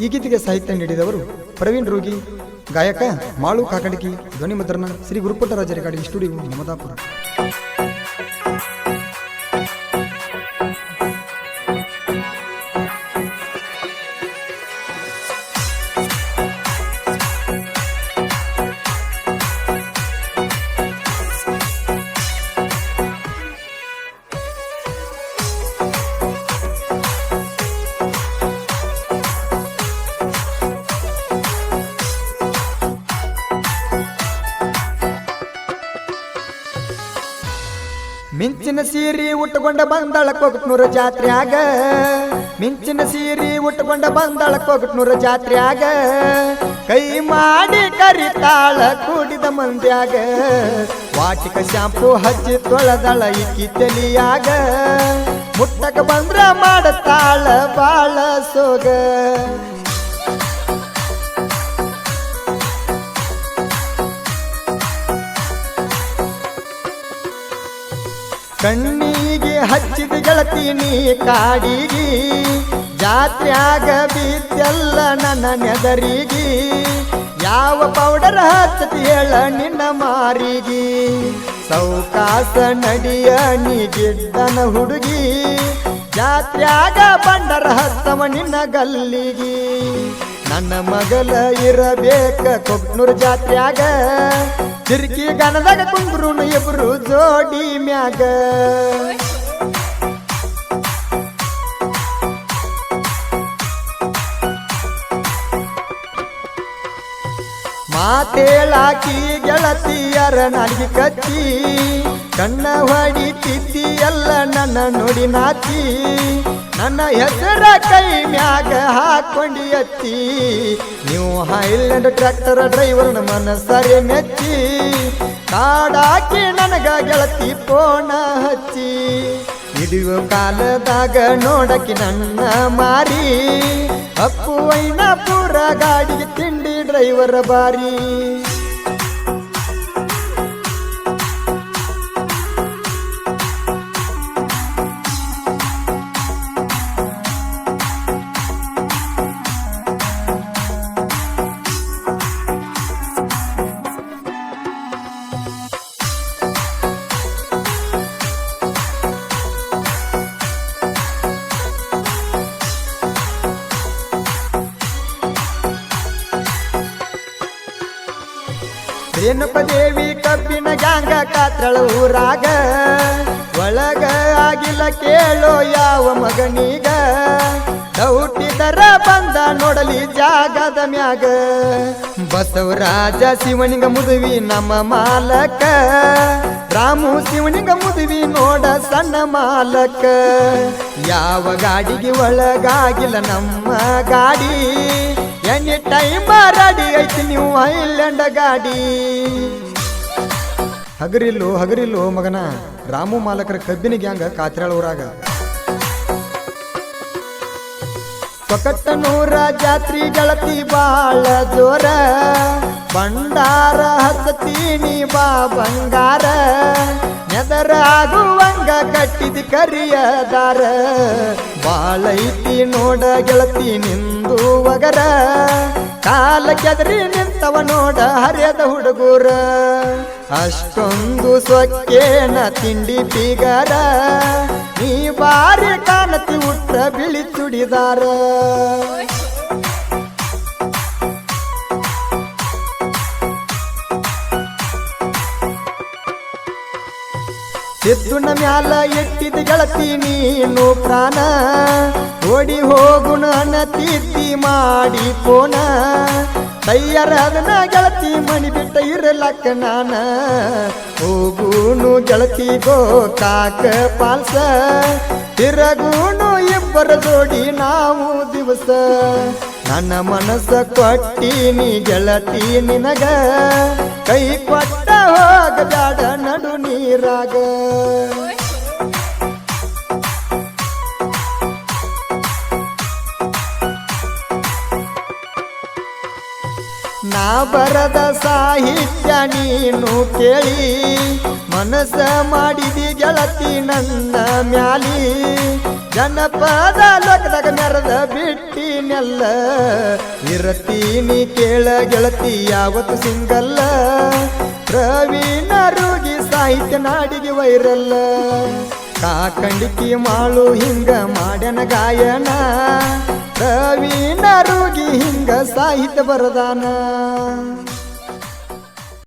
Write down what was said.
ಈ ಗೀತೆಗೆ ಸಾಹಿತ್ಯ ನೀಡಿದವರು ಪ್ರವೀಣ್ ರೋಗಿ, ಗಾಯಕ ಮಾಳು ಕಾಕಡಕಿ ಧ್ವನಿ ಮುದ್ರಣ ಶ್ರೀ ಗುರುಪುಟ್ಟರಾಜ ರೆಕಾರ್ಡಿಂಗ್ ಸ್ಟುಡಿಯೋ ಮಮದಾಪುರ ಮಿಂಚಿನ ಸೀರಿ ಉಟ್ಟುಕೊಂಡ ಬಂದಾಳ ಕೊಗಟ್ನೂರ ಜಾತ್ರ್ಯಾಗ. ಮಿಂಚಿನ ಸೀರಿ ಉಟ್ಟುಕೊಂಡ ಬಂದಾಳ ಕೊಗಟ್ನೂರ ಜಾತ್ರ್ಯಾಗ. ಕೈ ಮಾಡಿ ಕರಿತಾಳ ಕೂಡಿದ ಮಂದ್ಯಾಗ. ವಾಟಿಕ ಶಾಂಪು ಹಚ್ಚಿ ತೊಳೆದಳ ಇಕ್ಕಿ ತಲಿಯಾಗ. ಮುಟ್ಟಕ ಬಂದ್ರ ಮಾಡತಾಳ ಬಾಳ ಸೋಗ. ಕಣ್ಣಿಗೆ ಹಚ್ಚಿದ ಗೆಳತೀನಿ ಕಾಡಿಗಿ, ಜಾತ್ರ್ಯಾಗ ಬಿದ್ದೆಲ್ಲ ನನ್ನ ನೆದರಿಗಿ, ಯಾವ ಪೌಡರ್ ಹಚ್ಚತಿ ಹೇಳ ನಿನ್ನ ಮಾರಿಗಿ. ಸೌಕಾಸ ನಡಿಯ ನೀ ಗಿಡ್ಡನ ಹುಡುಗಿ, ಜಾತ್ರ್ಯಾಗ ಬಂಡರ ಹತ್ತವ ನಿನ್ನ ಗಲ್ಲಿಗಿ. ನನ್ನ ಮಗಲ ಇರಬೇಕ ಕೊಟ್ನೂರು ಜಾತ್ರ್ಯಾಗ ಚಿರ್ಕಿ ಗಣದಾಗ ಕುಂಬ್ರು ಇಬ್ರು ಜೋಡಿ ಮ್ಯಾಗ. ಮಾತೇಳಾಕಿ ಗೆಳತಿಯರ ನನಗೆ ಕಚ್ಚಿ ಕಣ್ಣ ಹೊಡಿತಿದ್ದಿ ಎಲ್ಲ ನನ್ನ ನೋಡಿ ನಾಚಿ ನನ್ನ ಹೆಸರ ಕೈ ಮ್ಯಾಗ ಹಾಕೊಂಡಿ ಎತ್ತಿ ನೀವು ಹೈಲ್ಯಾಂಡ್ ಟ್ರ್ಯಾಕ್ಟರ್ ಡ್ರೈವರ್ನ ಮನಸ್ಸರೆ ಮೆಚ್ಚಿ. ಕಾಡಾಕಿ ನನಗ ಗೆಳತಿ ಪೋಣ ಹಚ್ಚಿ. ಹಿಡಿಯುವ ಕಾಲದಾಗ ನೋಡಕ್ಕೆ ನನ್ನ ಮಾರಿ. ಅಪ್ಪು ಐನ ಪೂರ ಗಾಡಿಗೆ ತಿಂಡಿ ಡ್ರೈವರ್ ಬಾರಿ. ರೇಣುಕ ದೇವಿ ಕಬ್ಬಿನ ಗ್ಯಾಂಗ ಕಾತ್ರಳ ಊರಾಗ. ಒಳಗ ಆಗಿಲ್ಲ ಕೇಳೋ ಯಾವ ಮಗನೀಗ. ಹುಟ್ಟಿದರ ಬಂದ ನೋಡಲಿ ಜಾಗದ ಮ್ಯಾಗ. ಬಸವರಾಜ ಶಿವನಿಗ ಮುದುವಿ ನಮ್ಮ ಮಾಲಕ. ರಾಮು ಶಿವನಿಗ ಮುದುವಿ ನೋಡ ಸಣ್ಣ ಮಾಲಕ. ಯಾವ ಗಾಡಿಗೆ ಒಳಗಾಗಿಲ್ಲ ನಮ್ಮ ಗಾಡಿ. ಎನಿ ಟೈಮ್ ರೆಡಿ ಐತಿ ನೀವು ಐಲ್ಯಾಂಡ್ ಗಾಡಿ. ಹಗರಿಲ್ಲು ಹಗರಿಲ್ಲು ಮಗನ. ರಾಮು ಮಾಲಕರ ಕಬ್ಬಿನ ಗ್ಯಾಂಗ ಕಾತ್ರಾಳ ಊರಾಗ. ನೂರ ಜಾತ್ರಿ ಗಳತಿ ಬಾಳ ಜೋರ. ಭಂಡಾರ ಹಸತೀನಿ ಬಾ ಬಂಗಾರ. ನೆದರಾಗುವಂಗ ಕಟ್ಟಿದ ಕರಿಯದಾರ ಬಾಳೈತಿ ನೋಡ ಗೆಳತಿ ನಿಂದು ಒಗರ. ಕಾಲ ಕೆದರಿ ನಿಂತವ ನೋಡ ಹರಿಯದ ಹುಡುಗೂರ. ಅಷ್ಟೊಂದು ಸೊಕ್ಕೇನ ತಿಂಡಿ ಬೀಗರ ನೀ ಬಾರಿ ಕಾಣತಿ ಉಟ್ರ ಬಿಳಿ ಚುಡಿದಾರ. ಸಿದ್ದುನ ಮ್ಯಾಲ ಎಟ್ಟಿದ ಗೆಳತಿ ನೀನು ಪ್ರಾಣ. ಓಡಿ ಹೋಗುಣ ತಿದ್ದಿ ಮಾಡಿ ಪೋನ ತಯ್ಯರ ಅದನ್ನ ಗೆಳತಿ ಮಣಿ ಬಿಟ್ಟ ಇರಲಕ್ಕ ನಾನ. ಹೋಗುಣು ಗೆಳತಿ ಗೋ ಕಾಕ ಪಾಲ್ಸ. ತಿರಗೂನು ಇಬ್ಬರ ಜೋಡಿ ನಾವು ದಿವಸ. ನನ್ನ ಮನಸ್ಸ ಕೊಟ್ಟಿನಿ ಗೆಳತಿ ನಿನಗ. ಕೈ ಕೊಟ್ಟ ಹೋಗ ಬ್ಯಾಡ ನಡು ನೀರಾಗ. ನಾ ಬರದ ಸಾಹಿತ್ಯ ನೀನು ಕೇಳಿ. ಮನಸ್ಸ ಮಾಡಿದಿ ಗೆಳತಿ ನನ್ನ ಮ್ಯಾಲಿ. ಜನಪದ ಲೋಕದಾಗ ಮೆರೆದ ಬಿಟ್ಟಿನೆಲ್ಲ, ಇರತೀನಿ ಕೇಳ ಗೆಳತಿ, ಯಾವತ್ತು ಸಿಂಗಲ್ಲ. ಪ್ರವೀಣ ರೋಗಿ ಸಾಹಿತ್ಯ ನಾಡಿಗೆ ವೈರಲ್ಲ. ಕಾಕಂಡಿಕಿ ಮಾಳು ಹಿಂಗ ಮಾಡ್ಯನ ಗಾಯನ. ಪ್ರವೀಣ ರೋಗಿ ಹಿಂಗ ಸಾಹಿತ್ಯ ಬರದಾನ.